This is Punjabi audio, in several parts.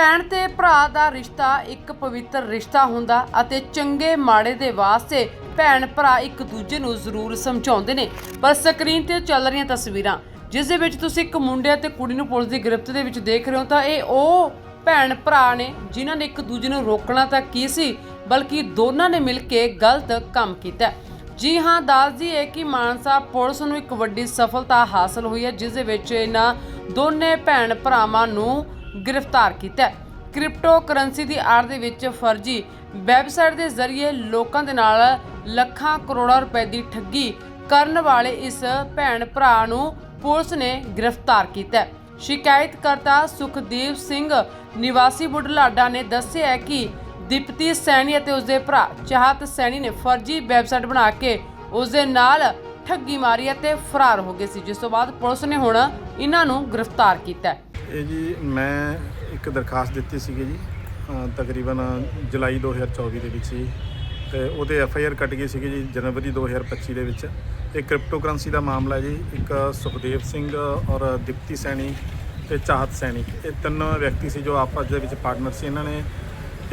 ਭੈਣ ਤੇ ਭਰਾ ਦਾ ਰਿਸ਼ਤਾ ਇੱਕ ਪਵਿੱਤਰ ਰਿਸ਼ਤਾ ਹੁੰਦਾ ਅਤੇ ਚੰਗੇ ਮਾੜੇ ਦੇ ਵਾਸਤੇ ਭੈਣ ਭਰਾ ਇੱਕ ਦੂਜੇ ਨੂੰ ਜ਼ਰੂਰ ਸਮਝਾਉਂਦੇ ਨੇ। ਪਰ ਸਕਰੀਨ ਤੇ ਚੱਲ ਰਹੀਆਂ ਤਸਵੀਰਾਂ, ਜਿਸ ਦੇ ਵਿੱਚ ਤੁਸੀਂ ਇੱਕ ਮੁੰਡੇ ਅਤੇ ਕੁੜੀ ਨੂੰ ਪੁਲਿਸ ਦੀ ਗ੍ਰਿਫਤ ਦੇ ਵਿੱਚ ਦੇਖ ਰਹੇ ਹੋ, ਤਾਂ ਇਹ ਉਹ ਭੈਣ ਭਰਾ ਨੇ ਜਿਨ੍ਹਾਂ ਨੇ ਇੱਕ ਦੂਜੇ ਨੂੰ ਰੋਕਣਾ ਤਾਂ ਕੀ ਸੀ, ਬਲਕਿ ਦੋਨਾਂ ਨੇ ਮਿਲ ਕੇ ਗਲਤ ਕੰਮ ਕੀਤਾ। ਜੀ ਹਾਂ, ਦੱਸਦੀ ਹੈ ਕਿ ਮਾਨਸਾ ਪੁਲਿਸ ਨੂੰ ਇੱਕ ਵੱਡੀ ਸਫਲਤਾ ਹਾਸਲ ਹੋਈ ਹੈ, ਜਿਸ ਦੇ ਵਿੱਚ ਇਹਨਾਂ ਦੋਨੇ ਭੈਣ ਭਰਾਵਾਂ ਨੂੰ ਗ੍ਰਿਫਤਾਰ ਕੀਤਾ ਹੈ। ਕ੍ਰਿਪਟੋ ਕਰੰਸੀ ਦੀ ਆੜ ਦੇ ਵਿੱਚ ਫਰਜ਼ੀ ਵੈਬਸਾਈਟ ਦੇ ਜ਼ਰੀਏ ਲੋਕਾਂ ਦੇ ਨਾਲ ਲੱਖਾਂ ਕਰੋੜਾਂ ਰੁਪਏ ਦੀ ਠੱਗੀ ਕਰਨ ਵਾਲੇ ਇਸ ਭੈਣ ਭਰਾ ਨੂੰ ਪੁਲਿਸ ਨੇ ਗ੍ਰਿਫਤਾਰ ਕੀਤਾ ਸ਼ਿਕਾਇਤਕਰਤਾ ਸੁਖਦੀਪ ਸਿੰਘ ਨਿਵਾਸੀ ਬੁਢਲਾਡਾ ਨੇ ਦੱਸਿਆ ਕਿ ਦੀਪਤੀ ਸੈਣੀ ਅਤੇ ਉਸਦੇ ਭਰਾ ਚਾਹਤ ਸੈਣੀ ਨੇ ਫਰਜ਼ੀ ਵੈਬਸਾਈਟ ਬਣਾ ਕੇ ਉਸਦੇ ਨਾਲ ਠੱਗੀ ਮਾਰੀ ਅਤੇ ਫਰਾਰ ਹੋ ਗਏ ਸੀ। ਜਿਸ ਤੋਂ ਬਾਅਦ ਪੁਲਿਸ ਨੇ ਹੁਣ ਇਹਨਾਂ ਨੂੰ ਗ੍ਰਿਫਤਾਰ ਕੀਤਾ ਇਹ ਜੀ ਮੈਂ ਇੱਕ ਦਰਖਾਸਤ ਦਿੱਤੀ ਸੀਗੀ ਜੀ ਤਕਰੀਬਨ ਜੁਲਾਈ 2024 ਦੇ ਵਿੱਚ ਜੀ ਤੇ ਉਹਦੇ ਐਫ ਆਈ ਆਰ ਕੱਟ ਗਈ ਸੀਗੀ ਜੀ ਜਨਵਰੀ 2025 ਦੇ ਵਿੱਚ। ਇਹ ਕ੍ਰਿਪਟੋ ਕਰੰਸੀ ਦਾ ਮਾਮਲਾ ਜੀ ਇੱਕ ਸੁਖਦੇਵ ਸਿੰਘ ਔਰ ਦੀਪਤੀ ਸੈਣੀ ਤੇ ਚਾਹਤ ਸੈਣੀ। ਇਹ ਤਿੰਨ ਵਿਅਕਤੀ ਸੀ ਜੋ ਆਪਸ ਦੇ ਵਿੱਚ ਪਾਰਟਨਰ ਸੀ। ਇਹਨਾਂ ਨੇ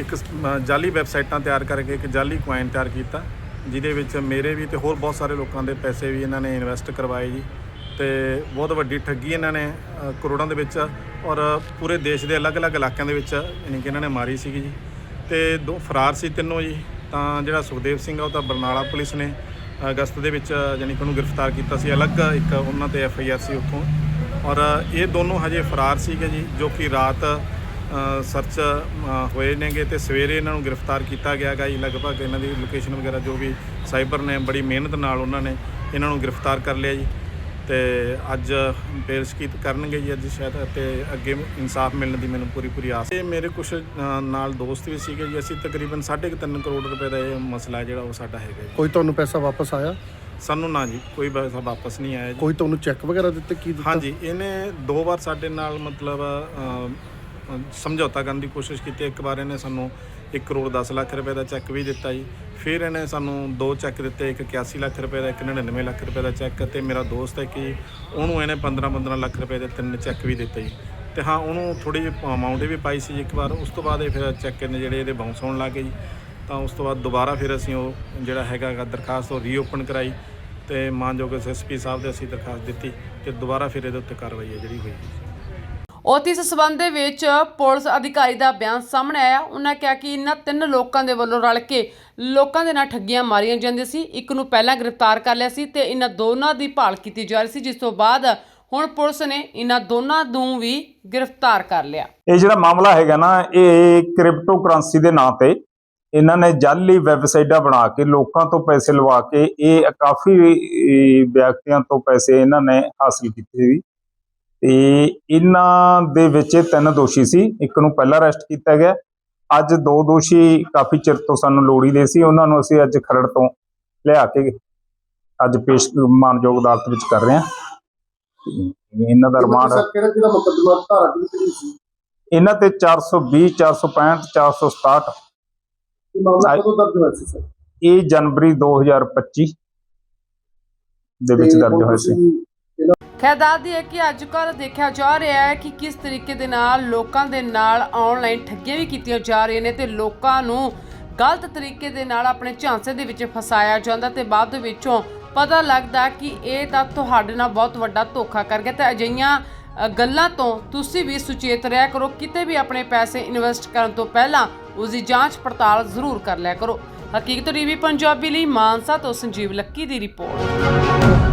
ਇੱਕ ਸ- ਅ, ਜਾਲੀ ਵੈਬਸਾਈਟਾਂ ਤਿਆਰ ਕਰਕੇ ਇੱਕ ਜਾਲੀ ਕੁਆਇਨ ਤਿਆਰ ਕੀਤਾ ਜਿਹਦੇ ਵਿੱਚ ਮੇਰੇ ਵੀ ਤੇ ਹੋਰ ਬਹੁਤ ਸਾਰੇ ਲੋਕਾਂ ਦੇ ਪੈਸੇ ਵੀ ਇਹਨਾਂ ਨੇ ਇਨਵੈਸਟ ਕਰਵਾਏ ਜੀ। ਤੇ ਬਹੁਤ ਵੱਡੀ ਠੱਗੀ ਇਹਨਾਂ ਨੇ ਅ, ਕਰੋੜਾਂ ਦੇ ਵਿੱਚ ਔਰ ਪੂਰੇ ਦੇਸ਼ ਦੇ ਅਲੱਗ-ਅਲੱਗ ਇਲਾਕਿਆਂ ਦੇ ਵਿੱਚ ਯਾਨੀ ਕਿ ਇਹਨਾਂ ਨੇ ਮਾਰੀ ਸੀਗੀ ਜੀ। ਤੇ ਦੋ ਫਰਾਰ ਸੀ ਤਿੰਨੋਂ ਜੀ। ਤਾਂ ਜਿਹੜਾ ਸੁਖਦੇਵ ਸਿੰਘ ਆ ਉਹ ਤਾਂ ਬਰਨਾਲਾ ਪੁਲਿਸ ਨੇ ਅਗਸਤ ਦੇ ਵਿੱਚ ਯਾਨੀ ਕਿ ਉਹਨੂੰ ਗ੍ਰਿਫਤਾਰ ਕੀਤਾ ਸੀ। ਅਲੱਗ ਇੱਕ ਉਹਨਾਂ ਤੇ ਐਫ ਆਈ ਆਰ ਸੀ ਉੱਥੋਂ। ਔਰ ਇਹ ਦੋਨੋਂ ਹਜੇ ਫਰਾਰ ਸੀਗੇ ਜੀ ਜੋ ਕਿ ਰਾਤ ਸਰਚ ਹੋਏ ਨੇਗੇ ਤੇ ਸਵੇਰੇ ਇਹਨਾਂ ਨੂੰ ਗ੍ਰਿਫਤਾਰ ਕੀਤਾ ਗਿਆ ਗਾ ਜੀ। ਲਗਭਗ ਇਹਨਾਂ ਦੀ ਲੋਕੇਸ਼ਨ ਵਗੈਰਾ ਜੋ ਵੀ ਸਾਈਬਰ ਨੇ ਬੜੀ ਮਿਹਨਤ ਨਾਲ ਉਹਨਾਂ ਨੇ ਇਹਨਾਂ ਨੂੰ ਗ੍ਰਿਫਤਾਰ ਕਰ ਲਿਆ ਜੀ। ਤੇ ਅੱਜ ਪੇਸ਼ਕੀਤ ਕਰਨਗੇ ਜੀ ਅੱਜ ਸ਼ਾਇਦ ਤੇ ਅੱਗੇ ਇਨਸਾਫ ਮਿਲਣ ਦੀ ਮੈਨੂੰ ਪੂਰੀ ਪੂਰੀ ਆਸ। ਹੈ ਮੇਰੇ ਕੁਝ ਨਾਲ ਦੋਸਤ ਵੀ ਸੀਗੇ ਜੀ ਅਸੀਂ ਤਕਰੀਬਨ 3.5 ਕਰੋੜ ਰੁਪਏ ਦਾ ਇਹ ਮਸਲਾ ਜਿਹੜਾ ਉਹ ਸਾਡਾ ਹੈਗਾ ਜੀ। ਕੋਈ ਤੁਹਾਨੂੰ ਪੈਸਾ ਵਾਪਸ ਆਇਆ? ਸਾਨੂੰ ਨਾ ਜੀ ਕੋਈ ਪੈਸਾ ਵਾਪਸ ਨਹੀਂ ਆਇਆ ਜੀ। ਕੋਈ ਤੁਹਾਨੂੰ ਚੈੱਕ ਵਗੈਰਾ ਦਿੱਤੇ ਕੀ ਦਿੱਤਾ? ਹਾਂਜੀ ਇਹਨੇ ਦੋ ਵਾਰ ਸਾਡੇ ਨਾਲ ਮਤਲਬ ਸਮਝੌਤਾ ਕਰਨ ਦੀ ਕੋਸ਼ਿਸ਼ ਕੀਤੀ। ਇੱਕ ਵਾਰ ਇਹਨੇ ਸਾਨੂੰ 1 ਕਰੋੜ 10 ਲੱਖ ਰੁਪਏ ਦਾ ਚੈੱਕ ਵੀ ਦਿੱਤਾ ਜੀ। ਫਿਰ ਇਹਨੇ ਸਾਨੂੰ ਦੋ ਚੈੱਕ ਦਿੱਤੇ, ਇੱਕ 81 ਲੱਖ ਰੁਪਏ ਦਾ, ਇੱਕ 99 ਲੱਖ ਰੁਪਏ ਦਾ ਚੈੱਕ ਤੇ ਮੇਰਾ ਦੋਸਤ ਹੈ ਕਿ ਉਹਨੂੰ ਇਹਨੇ 15 15 ਲੱਖ ਰੁਪਏ ਦੇ ਤਿੰਨ ਚੈੱਕ ਵੀ ਦਿੱਤੇ ਜੀ। ਤੇ ਹਾਂ, ਉਹਨੂੰ ਥੋੜੀ ਜਿਹੀ ਅਮਾਉਂਟ ਵੀ ਪਾਈ ਸੀ ਜੀ ਇੱਕ ਵਾਰ। ਉਸ ਤੋਂ ਬਾਅਦ ਇਹ ਫਿਰ ਚੈੱਕ ਨੇ ਜਿਹੜੇ ਇਹਦੇ ਬਾਉਂਸ ਹੋਣ ਲੱਗ ਗਏ ਜੀ। ਤਾਂ ਉਸ ਤੋਂ ਬਾਅਦ ਦੁਬਾਰਾ ਫਿਰ ਅਸੀਂ ਉਹ ਜਿਹੜਾ ਹੈਗਾ ਦਰਖਾਸਤ ਉਹ ਰੀਓਪਨ ਕਰਾਈ ਤੇ ਮਾਨਯੋਗ ਐਸਐਸਪੀ ਸਾਹਿਬ ਦੇ ਅਸੀਂ ਦਰਖਾਸਤ ਦਿੱਤੀ ਤੇ ਦੁਬਾਰਾ ਫਿਰ ਇਹਦੇ ਉੱਤੇ ਕਾਰਵਾਈ ਹੈ ਜਿਹੜੀ ਹੋਈ ਉੱਥੇ ਇਸ ਸਬੰਧ ਦੇ ਵਿੱਚ ਪੁਲਿਸ ਅਧਿਕਾਰੀ ਦਾ ਬਿਆਨ ਸਾਹਮਣੇ ਆਇਆ। ਉਹਨਾਂ ਕਿਹਾ ਕਿ ਇਹਨਾਂ ਤਿੰਨ ਲੋਕਾਂ ਦੇ ਵੱਲੋਂ ਰਲ ਕੇ ਲੋਕਾਂ ਦੇ ਨਾਲ ਠੱਗੀਆਂ ਮਾਰੀਆਂ ਜਾਂਦੀਆਂ ਸੀ। ਇੱਕ ਨੂੰ ਪਹਿਲਾਂ ਗ੍ਰਿਫਤਾਰ ਕਰ ਲਿਆ ਸੀ ਤੇ ਇਹਨਾਂ ਦੋਨਾਂ ਦੀ ਭਾਲ ਕੀਤੀ ਜਾ ਰਹੀ ਸੀ, ਜਿਸ ਤੋਂ ਬਾਅਦ ਹੁਣ ਪੁਲਿਸ ਨੇ ਇਹਨਾਂ ਦੋਨਾਂ ਨੂੰ ਵੀ ਗ੍ਰਿਫਤਾਰ ਕਰ ਲਿਆ। ਇਹ ਜਿਹੜਾ ਮਾਮਲਾ ਹੈਗਾ ਨਾ, ਇਹ ਕ੍ਰਿਪਟੋ ਕਰੰਸੀ ਦੇ ਨਾਂ ਤੇ ਇਹਨਾਂ ਨੇ ਜਾਲੀ ਵੈਬਸਾਈਟਾਂ ਬਣਾ ਕੇ ਲੋਕਾਂ ਤੋਂ ਪੈਸੇ ਲਵਾ ਕੇ ਇਹ ਕਾਫੀ ਵਿਅਕਤੀਆਂ ਤੋਂ ਪੈਸੇ ਇਹਨਾਂ ਨੇ ਹਾਸਲ ਕੀਤੇ ਸੀ। ਤੇ ਇਹਨਾਂ ਦੇ ਵਿੱਚ ਤਿੰਨ ਦੋਸ਼ੀ ਸੀ। ਇੱਕ ਨੂੰ ਪਹਿਲਾਂ ਅਰੈਸਟ ਕੀਤਾ ਗਿਆ। ਅੱਜ ਦੋ ਦੋਸ਼ੀ ਕਾਫੀ ਚਿਰ ਤੋਂ ਸਾਨੂੰ ਲੋੜੀ ਦੇ ਸੀ। ਉਹਨਾਂ ਨੂੰ ਅਸੀਂ ਅੱਜ ਖਰੜ ਤੋਂ ਲਿਆ ਕੇ ਅੱਜ ਪੇਸ਼ ਮਾਨਯੋਗ ਅਦਾਲਤ ਵਿੱਚ ਕਰ ਰਹੇ ਹਾਂ। ਇਹਨਾਂ ਦਾ ਰਿਮਾਂਡ ਕਿਹੜਾ ਕਿਹੜਾ ਮੁਕੱਦਮਾ ਧਾਰਾ ਕਿਹੜੀ ਸੀ? ਇਹਨਾਂ ਤੇ 420 465 467 ਇਹ ਮਾਮਲਾ ਕਦੋਂ ਦਰਜ ਹੋਇਆ ਸੀ ਸਰ? ਇਹ ਜਨਵਰੀ 2025 ਦੇ ਵਿੱਚ ਦਰਜ ਹੋਇਆ ਸੀ। ਖੈਰ ਦੱਸਦੀ ਹੈ ਕਿ ਅੱਜ ਕੱਲ੍ਹ ਦੇਖਿਆ ਜਾ ਰਿਹਾ ਹੈ ਕਿ ਕਿਸ ਤਰੀਕੇ ਦੇ ਨਾਲ ਲੋਕਾਂ ਦੇ ਨਾਲ ਆਨਲਾਈਨ ਠੱਗੀਆਂ ਵੀ ਕੀਤੀਆਂ ਜਾ ਰਹੀਆਂ ਨੇ ਤੇ ਲੋਕਾਂ ਨੂੰ ਗਲਤ ਤਰੀਕੇ ਦੇ ਨਾਲ ਆਪਣੇ ਝਾਂਸੇ ਦੇ ਵਿੱਚ ਫਸਾਇਆ ਜਾਂਦਾ ਤੇ ਬਾਅਦ ਵਿੱਚੋਂ ਪਤਾ ਲੱਗਦਾ ਕਿ ਇਹ ਤਾਂ ਤੁਹਾਡੇ ਨਾਲ ਬਹੁਤ ਵੱਡਾ ਧੋਖਾ ਕਰ ਗਿਆ। ਤੇ ਅਜਿਹੀਆਂ ਗੱਲਾਂ ਤੋਂ ਤੁਸੀਂ ਵੀ ਸੁਚੇਤ ਰਿਹਾ ਕਰੋ। ਕਿਤੇ ਵੀ ਆਪਣੇ ਪੈਸੇ ਇਨਵੈਸਟ ਕਰਨ ਤੋਂ ਪਹਿਲਾਂ ਉਸ ਦੀ ਜਾਂਚ ਪੜਤਾਲ ਜ਼ਰੂਰ ਕਰ ਲਿਆ ਕਰੋ। ਹਕੀਕਤ ਟੀਵੀ ਪੰਜਾਬੀ ਲਈ ਮਾਨਸਾ ਤੋਂ ਸੰਜੀਵ ਲੱਕੀ ਦੀ ਰਿਪੋਰਟ।